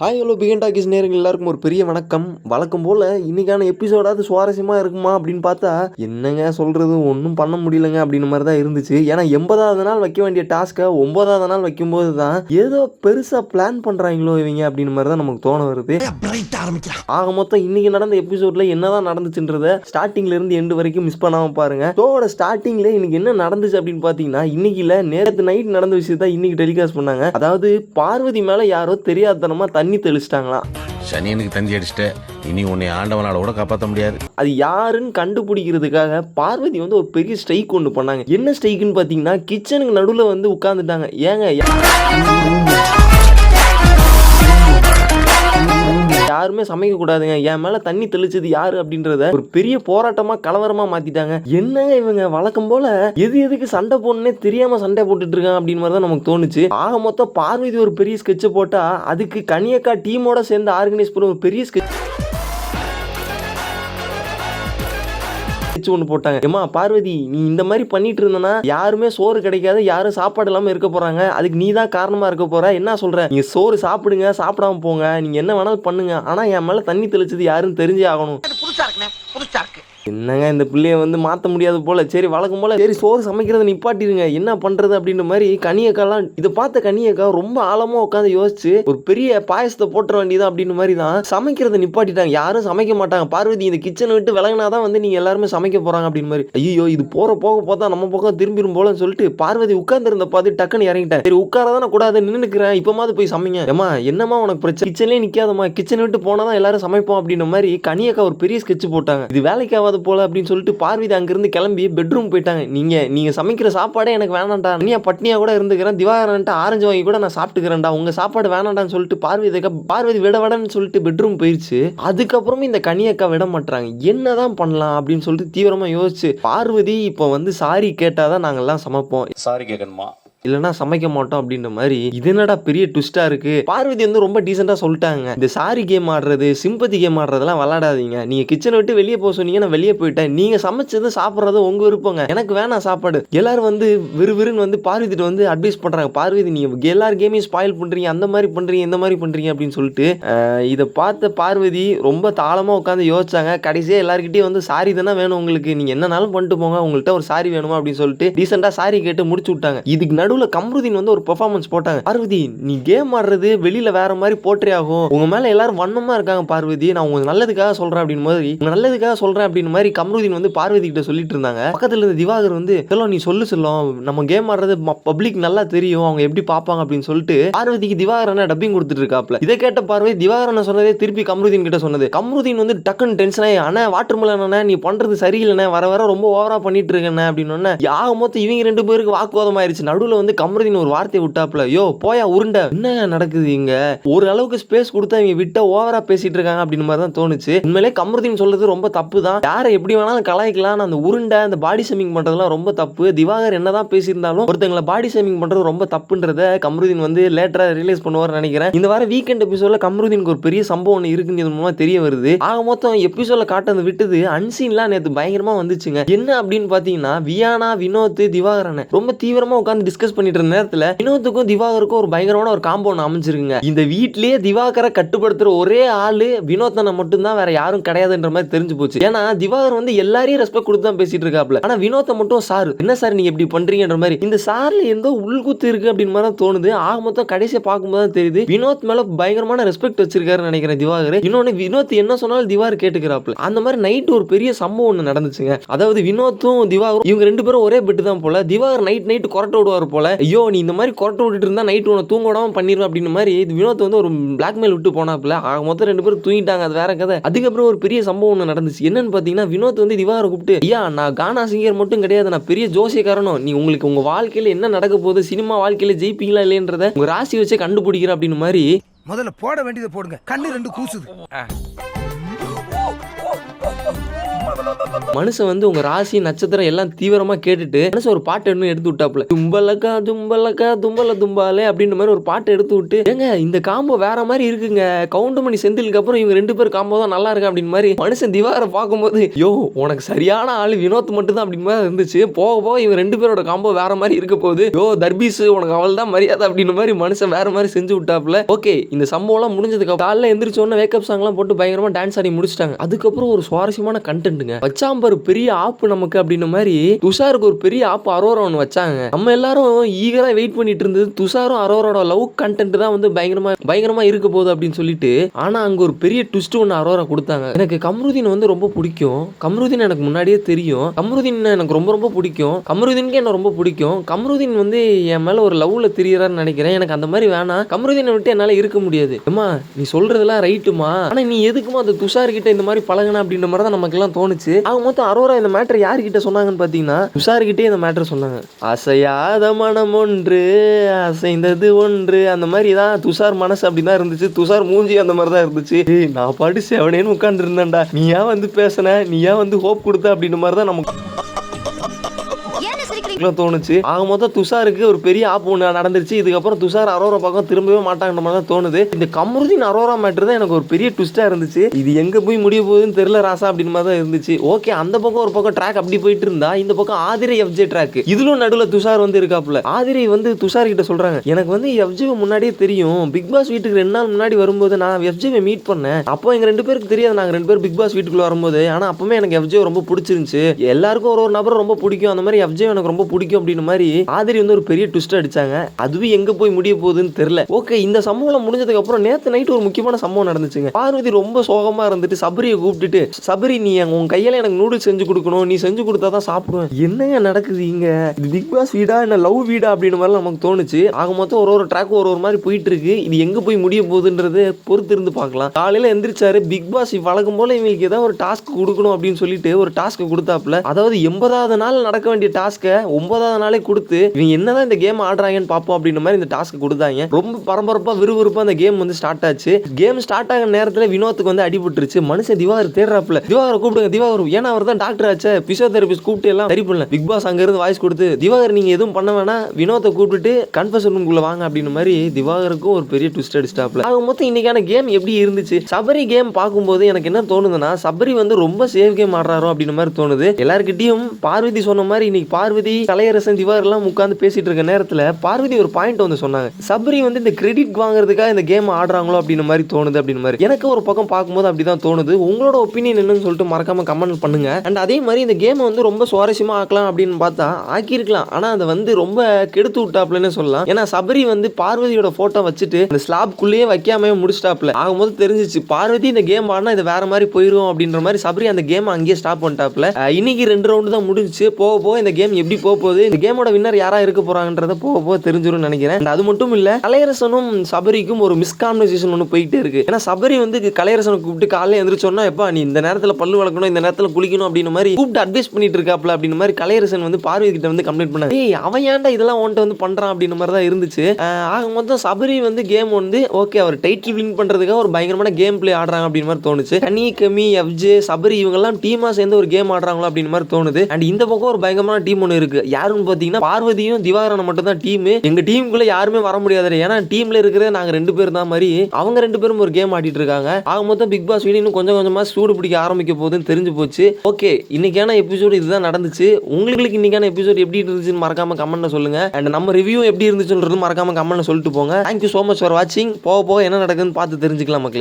Hi hello begin talkies நேர்கள் எல்லாருக்கும் ஒரு பெரிய வணக்கம். வழக்கம் போல் இன்னைக்கான எபிசோடாவது சுவாரஸ்யமாக இருக்குமா அப்படின்னு பார்த்தா என்னங்க சொல்கிறது ஒன்றும் பண்ண முடியலங்க அப்படின்னு மாதிரி தான் இருந்துச்சு. ஏன்னா எண்பதாவது நாள் வைக்க வேண்டிய டாஸ்க்கை ஒன்பதாவது நாள் வைக்கும்போது தான் ஏதோ பெருசாக பிளான் பண்ணுறாங்களோ இவங்க அப்படின்னு மாதிரி தான் நமக்கு தோண வருது. ஆக மொத்தம் இன்னைக்கு நடந்த எபிசோட்ல என்னதான் நடந்துச்சுன்றத ஸ்டார்டிங்ல இருந்து எண்டு வரைக்கும் மிஸ் பண்ணாம பாருங்க. ஷோவோட ஸ்டார்டிங்ல இன்னைக்கு என்ன நடந்துச்சு அப்படின்னு பாத்தீங்கன்னா இன்னைக்கு இல்ல நேரத்து நைட் நடந்த விஷயத்த இன்னைக்கு டெலிகாஸ்ட் பண்ணாங்க. அதாவது பார்வதி மேல யாரோ தெரியாதனமா தண்ணி தெளிச்சிட்டாங்களாம். சனியனுக்கு தந்தி அடிச்சிட்ட. இனி உன்னை ஆண்டவனால கூட காப்பாற்ற முடியாது. அது யாருன்னு கண்டுபிடிக்கிறதுக்காக பார்வதி வந்து ஒரு பெரிய ஸ்ட்ரைக் ஒன்று பண்ணாங்க என்ன ஸ்ட்ரைக்குன்னு பார்த்தீங்கன்னா கிச்சனுக்கு நடுவில் வந்து உட்காந்துட்டாங்க ஏங்க யாருமே சமைக்கக்கூடாதுங்க என் மேலே தண்ணி தெளிச்சது யாரு அப்படின்றத ஒரு பெரிய போராட்டமாக கலவரமாக மாற்றிட்டாங்க என்னங்க இவங்க? வழக்கம் போல் எது எதுக்கு சண்டை போடணுன்னே தெரியாமல் சண்டை போட்டுட்டு இருக்காங்க அப்படின்னு மாதிரி தான் நமக்கு தோணுச்சு. ஆக மொத்தம் பார்வதி ஒரு பெரிய ஸ்கெட்சை போட்டால் அதுக்கு கனியக்கா டீமோட சேர்ந்து ஆர்கனைஸ் பண்ண ஒரு பெரிய ஸ்கெட்ச் ஒன்று போட்டாங்க. ஏமா பார்வதி நீ இந்த மாதிரி பண்ணிட்டு இருந்தனா யாருமே சோறு கிடைக்காது யாரும் சாப்பாடு இல்லாமல் இருக்க போகிறாங்க அதுக்கு நீ தான் காரணமாக இருக்க போகிற என்ன சொல்கிற நீ சோறு சாப்பிடுங்க சாப்பிடாம போங்க. நீங்கள் என்ன வேணாலும் பண்ணுங்க. ஆனால் என் மேலே தண்ணி தெளிச்சது யாருன்னு தெரிஞ்சே ஆகணும் புதுசா இருக்குண்ணே புதுசா இருக்கு என்னங்க இந்த பிள்ளைய வந்து மாற்ற முடியாது போல? சரி வழக்கம் போல. சரி சோறு சமைக்கிறத நிப்பாட்டிடுங்க என்ன பண்றது அப்படின்ற மாதிரி கனியக்காலாம் இதை பார்த்த கனியக்கா ரொம்ப ஆழமா உட்காந்து யோசிச்சு ஒரு பெரிய பாயசத்தை போட்டுற வேண்டியதான் அப்படின்ற மாதிரி தான் சமைக்கிறத நிப்பாட்டிட்டாங்க. யாரும் சமைக்க மாட்டாங்க. பார்வதி இந்த கிச்சனை விட்டு விலகினாதான் வந்து நீங்க எல்லாருமே சமைக்க போறாங்க அப்படின்னு மாதிரி. ஐயோ இது போற போக போதா நம்ம பக்கம் திரும்பிடும் போலன்னு சொல்லிட்டு பார்வதி உட்கார்ந்து பார்த்து டக்குன்னு இறங்கிட்டேன் சரி உட்காரதான கூடாது நின்னுக்கிறேன் இப்பமாவது போய் சமைங்க. ஏமா என்னம்மா உனக்கு பிரச்சனை? கிச்சன்லேயே நிக்காதம்மா. கிச்சனை விட்டு போனாதான் எல்லாரும் சமைப்போம் அப்படின்ற மாதிரி கனியக்கா ஒரு பெரிய ஸ்கெட்ச் போட்டாங்க. இது வேலைக்கு ஆகாது போல அப்படின்னு சொல்லிட்டு பார்வதி அங்கேருந்து கிளம்பி பெட்ரூம் போயிட்டாங்க. நீங்கள் நீங்கள் சமைக்கிற சாப்பாடே எனக்கு வேணாண்டா நீ பட்னியாக கூட இருந்துக்கிறேன். திவாகரன்ட்டு ஆரஞ்சு வாங்கி கூட நான் சாப்பிட்டுக்கிறேன்டா. உங்க சாப்பாடு வேணாண்டான்னு சொல்லிட்டு பார்வதி பார்வதி விட விடன்னு சொல்லிட்டு பெட்ரூம் போயிடுச்சு அதுக்கப்புறமும் இந்த கனியக்கா விட மாட்டாங்க என்னதான் பண்ணலாம் அப்படின்னு சொல்லிட்டு தீவிரமாக யோசிச்சு. பார்வதி இப்போ வந்து சாரி கேட்டால் தான் நாங்கள்லாம் சமைப்போம். சாரி கேட்கணுமா? இல்லைன்னா சமைக்க மாட்டோம் அப்படின்ற மாதிரி இது என்னடா பெரிய ட்விஸ்டா இருக்கு? பார்வதி வந்து ரொம்ப டீசெண்டா சொல்லிட்டாங்க. இந்த சாரி கேம் ஆடுறது சிம்பத்தி கேம் ஆடுறதெல்லாம் விளாடாதீங்க நீங்க கிச்சனை விட்டு வெளியே போக சொன்னீங்க நான் வெளியே போயிட்டேன். நீங்க சமைச்சது சாப்பிட்றது உங்க விருப்பங்க. எனக்கு வேணாம் சாப்பாடு. எல்லாரும் வந்து விறுவிறுன்னு வந்து பார்வதிட்டு வந்து அட்வைஸ் பண்றாங்க. பார்வதி நீங்க எல்லார் கேமையும் ஸ்பாயில் பண்றீங்க அந்த மாதிரி பண்றீங்க இந்த மாதிரி பண்றீங்க அப்படின்னு சொல்லிட்டு இதை பார்த்த பார்வதி ரொம்ப தாளமா உட்காந்து யோசிச்சாங்க. கடைசியா எல்லாருக்கிட்டே வந்து சாரி தானே வேணும் உங்களுக்கு. நீங்க என்னனாலும் பண்ணிட்டு போங்க. உங்கள்கிட்ட ஒரு சாரி வேணுமா அப்படின்னு சொல்லிட்டு ரீசெண்டா சாரி கேட்டு முடிச்சு விட்டாங்க. இதுக்கு நடு நடுவில் கம்ருதீன் வந்து ஒரு பெர்ஃபார்மன்ஸ் போட்டாங்க. பார்வதி நீ கேம் ஆடுறது வெளியில் வேற மாதிரி போற்றே ஆகும். உங்க மேலே எல்லாரும் வண்ணமாக இருக்காங்க பார்வதி. நான் உங்க நல்லதுக்காக சொல்கிறேன் அப்படின்னு மாதிரி உங்க நல்லதுக்காக சொல்றேன் அப்படின்னு மாதிரி கம்ருதீன் வந்து பார்வதி கிட்ட சொல்லிட்டு இருந்தாங்க. பக்கத்தில் இருந்த திவாகர் வந்து செல்லம் நீ சொல்லு செல்லம். நம்ம கேம் ஆடுறது பப்ளிக் நல்லா தெரியும். அவங்க எப்படி பார்ப்பாங்க? அப்படின்னு சொல்லிட்டு பார்வதிக்கு திவாகர் அண்ணா டப்பிங் கொடுத்துட்டு இருக்காப்ல. இதை கேட்ட பார்வதி திவாகர் சொன்னதே திருப்பி கம்ருதீன் கிட்ட சொன்னது. கம்ருதீன் வந்து டக்குன்னு டென்ஷன் ஆகி அண்ணா வாட்டர் மிலன் நீ பண்றது சரியில்லைண்ணே. வர வர ரொம்ப ஓவரா பண்ணிட்டு இருக்கண்ணே. அப்படின்னு யாக மொத்தம் இவங்க ரெண்டு பேருக்கு வாக்குவாதம் ஆயிருச்சு. நடுவில் வந்து கமருதீன் ஒரு வார்த்தையை விட்டாப்ல யோ போயா உருண்டை. என்ன நடக்குது இங்க? ஒரு அளவுக்கு ஸ்பேஸ் கொடுத்தா இவங்க விட்ட ஓவரா பேசிட்டு இருக்காங்க அப்படின்னு மாதிரி தான் தோணுச்சு. உண்மையிலே கமருதீன் சொல்றது ரொம்ப தப்பு தான். யாரை எப்படி வேணாலும் கலாய்க்கலாம் அந்த உருண்டை அந்த பாடி ஷேமிங் பண்றதுலாம் ரொம்ப தப்பு. திவாகர் என்னதான் பேசியிருந்தாலும் ஒருத்தங்களை பாடி ஷேமிங் பண்றது ரொம்ப தப்புன்றத கமருதீன் வந்து லேட்டரா ரிலீஸ் பண்ணுவார் நினைக்கிறேன். இந்த வாரம் வீக்கெண்ட் எபிசோட்ல கமருதீனுக்கு ஒரு பெரிய சம்பவம் ஒன்று இருக்குன்னு மூலமா தெரிய வருது. ஆக மொத்தம் எபிசோட்ல காட்டுறது விட்டது அன்சீன்லாம் நேற்று பயங்கரமா வந்துச்சுங்க. என்ன அப்படின்னு பாத்தீங்கன்னா வியானா வினோத் திவாகரன் ரொம்ப தீவிரமா உட்காந்து டிஸ்கஸ் பண்ணிட்டு இருந்த நேரத்துல வினோத்துக்கும் திவாகருக்கும் ஒரு பயங்கரமான ஒரு காம்போ அமைஞ்சிருக்குங்க. இந்த வீட்லயே திவாகரை கட்டுப்படுத்துற ஒரே ஆளு வினோத்தனை மட்டும்தான் வேற யாரும் கிடையாதுன்ற மாதிரி தெரிஞ்சு போச்சு. ஏன்னா திவாகர் வந்து எல்லாரையும் ரெஸ்பெக்ட் கொடுத்து தான் பேசிட்டு இருக்காப்ல. ஆனா வினோத்தை மட்டும் சார். என்ன சார் நீங்க இப்படி பண்றீங்கன்ற மாதிரி. இந்த சார்ல ஏதோ உள்குத்து இருக்கு அப்படின்னு மாதிரி தான் தோணுது. ஆக மொத்தம் கடைசியை பார்க்கும்போது தான் தெரியுது வினோத் மேல பயங்கரமான ரெஸ்பெக்ட் வச்சிருக்காருன்னு நினைக்கிறேன் திவாகர். இன்னொன்னு வினோத் என்ன சொன்னாலும் திவாகர் கேட்டுக்கிறாப்ல. அந்த மாதிரி நைட் ஒரு பெரிய சம்பவம் ஒன்று நடந்துச்சுங்க. அதாவது வினோத்தும் திவாகரும் இவங்க ரெண்டு பேரும் ஒரே பெட்டு தான் போல. திவாகர் நைட் நைட் கொரட்டை விடுவார் போல. ஐயோ நீ இந்த மாதிரி கொரட்டை விட்டுட்டு இருந்தா நைட் உன தூங்க விடாம பண்ணிடுவேன் அப்படின்னு மாதிரி இது வினோத் வந்து ஒரு பிளாக்மெயில் விட்டு போனாப்புல. ஆக மொத்தம் ரெண்டு பேரும் தூங்கிட்டாங்க அது வேற கதை. அதுக்கப்புறம் ஒரு பெரிய சம்பவம் ஒன்று நடந்துச்சு. என்னன்னு பார்த்தீங்கன்னா வினோத் வந்து திவாகரை கூப்பிட்டு ஐயா நான் கானா சிங்கர் மட்டும் கிடையாது நான் பெரிய ஜோசியக்காரனும் நீ உங்களுக்கு உங்க வாழ்க்கையில என்ன நடக்க போகுது? சினிமா வாழ்க்கையில ஜெயிப்பீங்களா இல்லையன்றத உங்க ராசி வச்சே கண்டுபிடிக்கிற அப்படின்னு மாதிரி முதல்ல போட வேண்டியதை போடுங்க. கண்ணு ரெண்டு கூசுது. மனுஷன் வந்து உங்க ராசி நட்சத்திரம் எல்லாம் தீவிரமா கேட்டுட்டு மனுஷன் ஒரு பாட்டு இன்னும் எடுத்து விட்டாப்ல தும்பலக்கா தும்பலக்கா தும்பல தும்பாலே அப்படின்ற மாதிரி ஒரு பாட்டு எடுத்து விட்டு ஏங்க இந்த காம்போ வேற மாதிரி இருக்குங்க. கவுண்டமணி செந்திலுக்கு அப்புறம் இவங்க ரெண்டு பேர் காம்போ தான் நல்லா இருக்கு? அப்படின்னு மாதிரி மனுஷன் திவாகரை பார்க்கும்போது யோ உனக்கு சரியான ஆள் வினோத் மட்டும் தான் அப்படின்னு மாதிரி இருந்துச்சு. போக போக இவங்க ரெண்டு பேரோட காம்போ வேற மாதிரி இருக்க போகுது. யோ தர்பீஸ் உனக்கு அவள் தான் மரியாதை அப்படின்னு மாதிரி மனுஷன் வேற மாதிரி செஞ்சு விட்டாப்ல ஓகே இந்த சம்பவம்லாம் முடிஞ்சதுக்கு அப்புறம் காலைல எந்திரிச்ச உடனே வேக்கப் சாங்லாம் போட்டு பயங்கரமா டான்ஸ் ஆடி முடிச்சிட்டாங்க. அதுக்கப்புறம் ஒரு சுவாரஸ்யமான கண்டென்ட்டுங்க ஒரு பெரிய ஆப் நமக்கு அப்படின்ன மாதிரி துஷாருக்கு ஒரு பெரிய ஆப் அரோரா ஒன்று வச்சாங்க. நம்ம எல்லாரும் ஈகரா வெயிட் பண்ணிட்டு இருந்தது துஷாரும் அரோரோட லவ் கண்டென்ட் தான் வந்து பயங்கரமா பயங்கரமா இருக்க போகுது அப்படின்னு சொல்லிட்டு ஆனா அங்க ஒரு பெரிய ட்விஸ்ட் ஒன்று அரோரா கொடுத்தாங்க. எனக்கு கம்ருதீன் வந்து ரொம்ப பிடிக்கும். கம்ருதீன் எனக்கு முன்னாடியே தெரியும். கம்ருதீன் எனக்கு ரொம்ப ரொம்ப பிடிக்கும். கம்ருதீனுக்கு என்ன ரொம்ப பிடிக்கும்? கம்ருதீன் வந்து என் மேல ஒரு லவ்ல தெரியறான்னு நினைக்கிறேன். எனக்கு அந்த மாதிரி வேணாம். கம்ருதீனை விட்டு என்னால இருக்க முடியாது. அம்மா நீ சொல்றதெல்லாம் ரைட்டுமா ஆனா நீ எதுக்குமா அந்த துஷார் கிட்ட இந்த மாதிரி பழகினா அப்படின்ற மாதிரி தான் நமக்கு எல்லாம் தோணுச்சு. அவங்க மொத்தம் அரோரா இந்த மேட்டர் யார்கிட்ட சொன்னாங்கன்னு பார்த்தீங்கன்னா துஷார் இந்த மேட்டர் சொன்னாங்க. அசையாத மனம் ஒன்று அசைந்தது ஒன்று அந்த மாதிரி தான் துஷார் மனசு அப்படிதான் இருந்துச்சு. துஷார் மூஞ்சி அந்த மாதிரி தான் இருந்துச்சு. ஏய், நான் பாட்டு செவனேன்னு உட்காந்துருந்தேன்டா நீ ஏன் வந்து பேசுன நீ ஏன் வந்து ஹோப் கொடுத்த அப்படின்ற மாதிரி தான் நமக்கு ஏன்னு தோணுச்சு. ஆக மொத்தம் துஷாருக்கு ஒரு பெரிய ஆப் ஒன்று நடந்துருச்சு. இதுக்கப்புறம் துஷார் அரோரா பக்கம் திரும்பவே மாட்டாங்கிற மாதிரி தான் தோணுது. இந்த கமருதீன் அரோரா மேட்ரு தான் எனக்கு ஒரு பெரிய ட்விஸ்டா இருந்துச்சு. இது எங்கே போய் முடிய போகுதுன்னு தெரியல ராசா அப்படின்னு மாதிரி தான் இருந்துச்சு. ஓகே அந்த பக்கம் ஒரு பக்கம் ட்ராக் அப்படி போயிட்டு இருந்தா இந்த பக்கம் ஆதிரை எஃப்ஜே ட்ராக் இதுலும் நடுவில் துஷார் வந்து இருக்காப்புல. ஆதிரை வந்து துஷார் கிட்ட சொல்றாங்க. எனக்கு வந்து எஃப்ஜே முன்னாடியே தெரியும். பிக் பாஸ் வீட்டுக்கு ரெண்டு நாள் முன்னாடி வரும்போது நான் எஃப்ஜேவை மீட் பண்ணேன். அப்போ எங்க ரெண்டு பேருக்கு தெரியாது. நாங்கள் ரெண்டு பேரும் பிக் பாஸ் வீட்டுக்குள்ள வரும்போது. ஆனால் அப்பவுமே எனக்கு எஃப்ஜே ரொம்ப பிடிச்சிருந்துச்சு. எல்லாருக்கும் ஒரு ஒரு நபர் ரொம்ப பிடிக்கும். அந்த மாதிரி எஃப்ஜே எனக்கு ரொம்ப பிடிக்கும் அப்படின்னு மாதிரி ஆதிரி வந்து ஒரு பெரிய ட்விஸ்ட் அடிச்சாங்க. அதுவும் எங்க போய் முடிய போகுதுன்னு தெரியல. ஓகே இந்த சம்பவம் முடிஞ்சதுக்கு அப்புறம் நேத்து நைட் ஒரு முக்கியமான சம்பவம் நடந்துச்சுங்க. பார்வதி ரொம்ப சோகமா இருந்துட்டு சபரியை கூப்பிட்டுட்டு சபரி நீ உன் கையால எனக்கு நூடுல்ஸ் செஞ்சு கொடுக்கணும். நீ செஞ்சு கொடுத்தா தான் சாப்பிடுவேன். என்னங்க நடக்குது இங்க? இது பிக் பாஸ் வீடா என்ன லவ் வீடா அப்படின்னு மாதிரி நமக்கு தோணுச்சு. ஆக மொத்தம் ஒரு ஒரு ட்ராக் ஒரு ஒரு மாதிரி போயிட்டு இருக்கு இது எங்க போய் முடிய போகுதுன்றது பொறுத்து இருந்து பார்க்கலாம். காலையில எந்திரிச்சாரு. பிக் பாஸ் வழக்கம் போல இவங்களுக்கு ஏதாவது ஒரு டாஸ்க் கொடுக்கணும் அப்படின்னு சொல்லிட்டு ஒரு டாஸ்க் கொடுத்தாப்புல. அதாவது எண்பதாவது நாள் நடக்க வேண்டிய டாஸ்க்கை ஒன்பதாவது நாளே கொடுத்து இவங்க என்னதான் இந்த கேம் ஆடுறாங்கன்னு பார்ப்போம் அப்படின்ற மாதிரி இந்த டாஸ்க் கொடுத்தாங்க. ரொம்ப பரபரப்பாக விறுவிறுப்பாக அந்த கேம் வந்து ஸ்டார்ட் ஆச்சு. கேம் ஸ்டார்ட் ஆகிற நேரத்தில் வினோத்துக்கு வந்து அடிபட்டுருச்சு. மனுஷன் திவாகர் தேடுறாப்புல. திவாகரை கூப்பிடுங்க திவாகர் ஏன்னா அவர் தான் டாக்டர் ஆச்சு. பிசியோதெரபிஸ்ட் கூப்பிட்டு எல்லாம் சரி பண்ணல. பிக் பாஸ் அங்கேருந்து வாய்ஸ் கொடுத்து திவாகர் நீங்கள் எதுவும் பண்ண வேணாம். வினோத்தை கூப்பிட்டுட்டு கன்ஃபர்ஷன் ரூம்குள்ளே வாங்க அப்படின்னு மாதிரி திவாகருக்கும் ஒரு பெரிய ட்விஸ்ட் அடிச்சிட்டாப்ல ஆக மொத்தம் இன்னைக்கான கேம் எப்படி இருந்துச்சு? சபரி கேம் பார்க்கும்போது எனக்கு என்ன தோணுதுன்னா சபரி வந்து ரொம்ப சேஃப் கேம் ஆடுறாரோ அப்படின்னு மாதிரி தோணுது. எல்லாருக்கிட்டையும் பார்வதி சொன்ன மாதிரி இன்னைக்கு பார்வதி தலையரசன் திவாகர் எல்லாம் உட்காந்து பேசிட்டு இருக்க நேரத்துல பார்வதி ஒரு பாயிண்ட் வந்து சொன்னாங்க. சபரி வந்து இந்த கிரெடிட் வாங்குறதுக்காக இந்த கேம் ஆடுறாங்களோ அப்படின்னு மாதிரி தோணுது அப்படின்னு மாதிரி. எனக்கு ஒரு பக்கம் பார்க்கும்போது அப்படிதான் தோணுது. உங்களோட ஒப்பீனியன் என்னன்னு சொல்லிட்டு மறக்காம கமெண்ட் பண்ணுங்க. அண்ட் அதே மாதிரி இந்த கேமை வந்து ரொம்ப சுவாரஸ்யமா ஆக்கலாம் அப்படின்னு பார்த்தா ஆக்கியிருக்கலாம். ஆனா அதை வந்து ரொம்ப கெடுத்து விட்டாப்லன்னு சொல்லலாம். ஏன்னா சபரி வந்து பார்வதியோட போட்டோ வச்சுட்டு அந்த ஸ்லாப்குள்ளேயே வைக்காம முடிச்சிட்டாப்ல. ஆகும்போது தெரிஞ்சிச்சு பார்வதி இந்த கேம் ஆடினா இது வேற மாதிரி போயிடும் அப்படின்ற மாதிரி சபரி அந்த கேம் அங்கேயே ஸ்டாப் பண்ணிட்டாப்ல. இன்னைக்கு ரெண்டு ரவுண்டு தான் முடிஞ்சுச்சு. போக போக இந்த கேம் எப்படி போக போகுது இந்த கேமோட வின்னர் யாராக இருக்க போகிறாங்கன்றத போக போக தெரிஞ்சிடும் நினைக்கிறேன். அது மட்டும் இல்லை கலையரசனும் சபரிக்கும் ஒரு மிஸ்கான்வர்சேஷன் ஒன்று போயிட்டே இருக்கு. ஏன்னா சபரி வந்து கலையரசனை கூப்பிட்டு காலையில் எழுந்திரிச்சோன்னா எப்பா நீ இந்த நேரத்தில் பல்லு வளர்க்கணும் இந்த நேரத்தில் குளிக்கணும் அப்படின்னு மாதிரி கூப்பிட்டு அட்வைஸ் பண்ணிட்டு இருக்காப்ல அப்படின்னு மாதிரி கலையரசன் வந்து பார்வதி கிட்ட வந்து கம்ப்ளைண்ட் பண்ணாரு. ஏய் அவன் ஏன்டா இதெல்லாம் உன்ட்ட வந்து பண்ணுறான் அப்படின்னு மாதிரி தான் இருந்துச்சு. ஆக மொத்தம் சபரி வந்து கேம் வந்து ஓகே அவர் டைட்டில் வின் பண்ணுறதுக்காக ஒரு பயங்கரமான கேம் பிளே ஆடுறாங்க அப்படின்னு மாதிரி தோணுச்சு. கனி கமி எஃப்ஜே சபரி இவங்கெல்லாம் டீமாக சேர்ந்து ஒரு கேம் ஆடுறாங்களோ அப்படின்னு மாதிரி தோணுது. அண்ட் இந்த பக்கம் ஒரு பயங்கரமான டீம் ஒன்று இருக்கு. யாருன்னு பார்த்தீங்கன்னா பார்வதியும் திவாகரனும் மட்டும் தான் டீம் எங்க டீமுக்குள்ள யாருமே வர முடியாது ஏன்னா டீம்ல இருக்கிற நாங்க ரெண்டு பேர் தான் மாதிரி அவங்க ரெண்டு பேரும் ஒரு கேம் ஆடிட்டு இருக்காங்க. ஆக மொத்தம் பிக் பாஸ் வீடு இன்னும் கொஞ்சம் கொஞ்சமா சூடு பிடிக்க ஆரம்பிக்க போகுதுன்னு தெரிஞ்சு போச்சு. ஓகே இன்னைக்கான எபிசோடு இதுதான் நடந்துச்சு. உங்களுக்கு இன்னைக்கான எபிசோட் எப்படி இருந்துச்சுன்னு மறக்காம கமெண்ட்ல சொல்லுங்க. அண்ட் நம்ம ரிவ்யூ எப்படி இருந்துச்சுன்றது மறக்காம கமெண்ட்ல சொல்லிட்டு போங்க. தேங்க்யூ ஸோ மச் ஃபார் வாட்சிங் போக போக என்ன நடக்குதுன்னு பார்த்து தெரிஞ்சுக்கலாம் மக்களே.